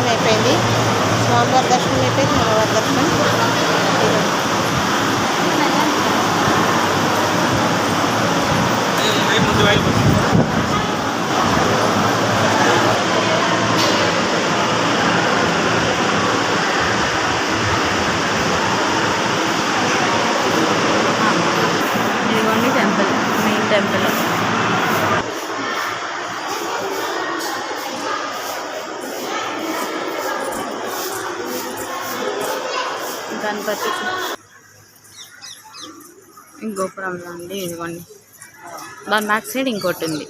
దర్శనం అయిపోయింది స్వామివారి దర్శనం అయిపోయింది అమ్మవారి దర్శనం. ఇదిగోండి టెంపుల్ మెయిన్ టెంపుల్. గణపతి గోపురంలో అండి ఇదిగోండి. దాని బ్యాక్ సైడ్ ఇంకోటి ఉంది.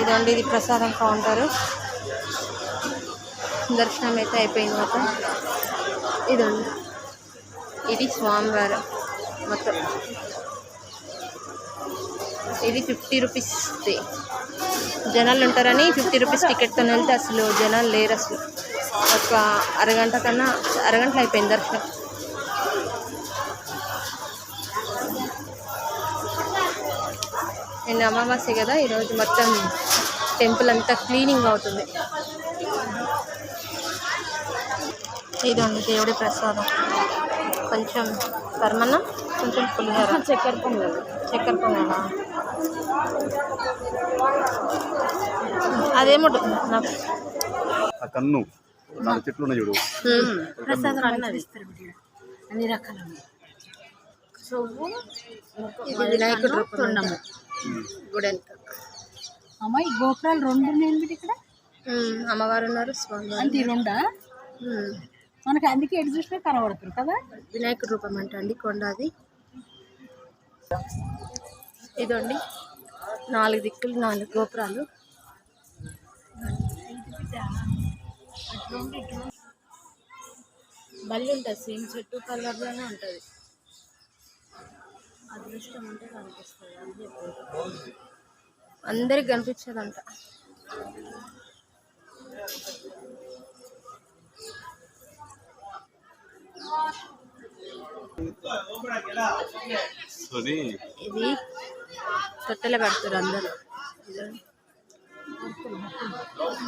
ఇదండి ఇది ప్రసాదం కౌంటరు దర్శనం అయితే అయిపోయింది మొత్తం ఇదండి ఇది స్వామివారు మొత్తం. ఇది ఫిఫ్టీ రూపీస్ జనాలు ఉంటారని ఫిఫ్టీ రూపీస్ టికెట్తో వెళ్తే అసలు జనాలు లేరు అసలు. ఒక అరగంట కన్నా అరగంటలో అయిపోయింది దర్శనం. నిన్న అమావాస్య కదా ఈరోజు మొత్తం టెంపుల్ అంతా క్లీనింగ్ అవుతుంది. ఇదండి దేవుడి ప్రసాదం. కొంచెం పరమన్నం కొంచెం పులిహోర. చక్కెర పొంగల్. చక్కెర పొంగలా. అదేమో నాకు కన్ను. నాలుగు చెట్లు ఉన్నాయి చూడు. అన్ని రకాలు ఇది వినాయకుడు రూపం గుడి వెనక అమ్మ ఈ గోపురాలు రెండు ఉన్నాయి ఇక్కడ? అమ్మవారు ఉన్నారు స్వామి. అంటే రెండా? మనకి అందుకే ఎటు చూసినా కనబడుతుంది కదా? వినాయకుడి రూపం అంట అండి కొండ అది. ఇదండి నాలుగు దిక్కులు నాలుగు గోపురాలు. బల్లి ఉంటుంది సేమ్ చెట్టు కలర్లోనే ఉంటుంది. అదృష్టం అంటే కనిపిస్తుంది అని చెప్పి అందరికి కనిపించదంట. ఇది తొట్టెలు కడుతారు అందరూ.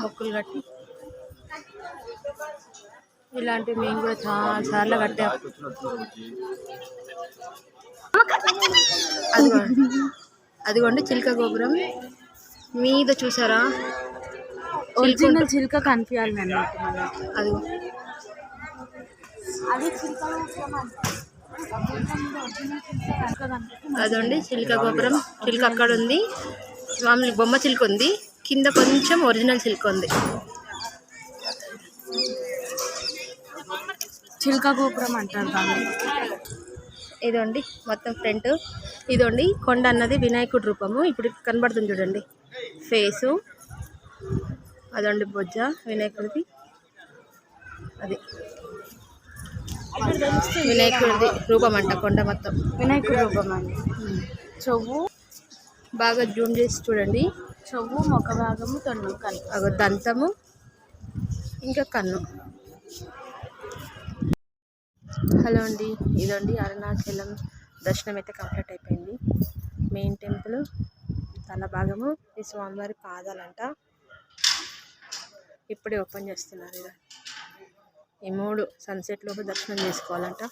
మొక్కులు కట్టి. ఇలాంటివి మేము కూడా చాలా సార్లు కట్టాం. అదిగోండి అదిగోండి చిలుక గోపురం. మీద చూసారా? ఒరిజినల్ చిలుక కనిపించాలి అదిగో. అదండి చిలుక గోపురం చిలుక అక్కడ ఉంది. మామూలు బొమ్మ చిలుక ఉంది. కింద కొంచెం ఒరిజినల్ చిలుక ఉంది. చిలుక గోపురం అంటారు దాన్ని. ఇదండి మొత్తం ఫ్రంట్ ఇదండి కొండ అన్నది వినాయకుడి రూపము. ఇప్పుడు కనబడుతుంది చూడండి. ఫేసు అదండి బొజ్జ వినాయకుడిది. అది. వినాయకుడిది రూపం అంట కొండ మొత్తం. వినాయకుడి రూపం అండి. చెవు. బాగా జూమ్ చేసి చూడండి. చెవు ముఖ భాగము తొండం కలిపి. దంతము. ఇంకా కన్ను. హలో అండి ఇదండి అరుణాచలం. దర్శనం అయితే కంప్లీట్ అయిపోయింది. మెయిన్ టెంపుల్ తల భాగము ఈ స్వామివారి పాదాలంట. ఇప్పుడే ఓపెన్ చేస్తున్నారు ఇది ఈ మూడు సన్సెట్ లోపు దర్శనం చేసుకోవాలంట.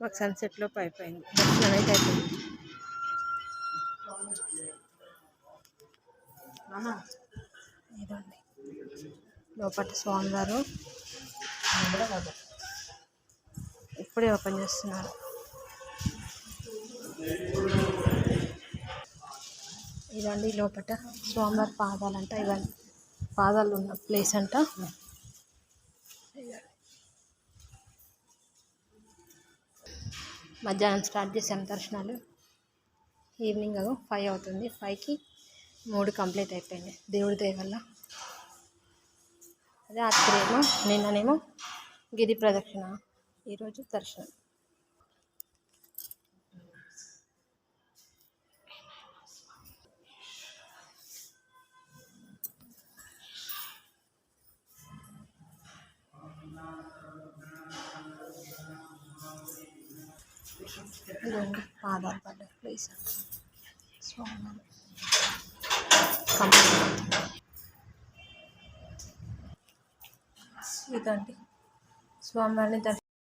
మాకు సన్సెట్ లోపు అయిపోయింది. దర్శనం అయితే అయిపోయింది. ఇదండి లోపల స్వామివారు. ఇప్పుడే ఓపెన్ చేస్తున్నారు. ఇదండి లోపల స్వామివారి పాదాలంట. ఇవన్నీ పాదాలు ఉన్న ప్లేస్ అంట. మధ్యాహ్నం స్టార్ట్ చేసాం దర్శనాలు. ఈవినింగ్ ఫైవ్ అవుతుంది. ఫైవ్కి మూడు కంప్లీట్ అయిపోయింది. దేవుడి దయ వల్ల. అదే ఏమో నిన్ననేమో గిరి ప్రదక్షిణ. ఈరోజు దర్శనం. పాదాలు ఆధార్ కార్డు. ప్లీజ్. స్వామి. కంప్లీట్. ఇదండి స్వామివారిని దర్శనం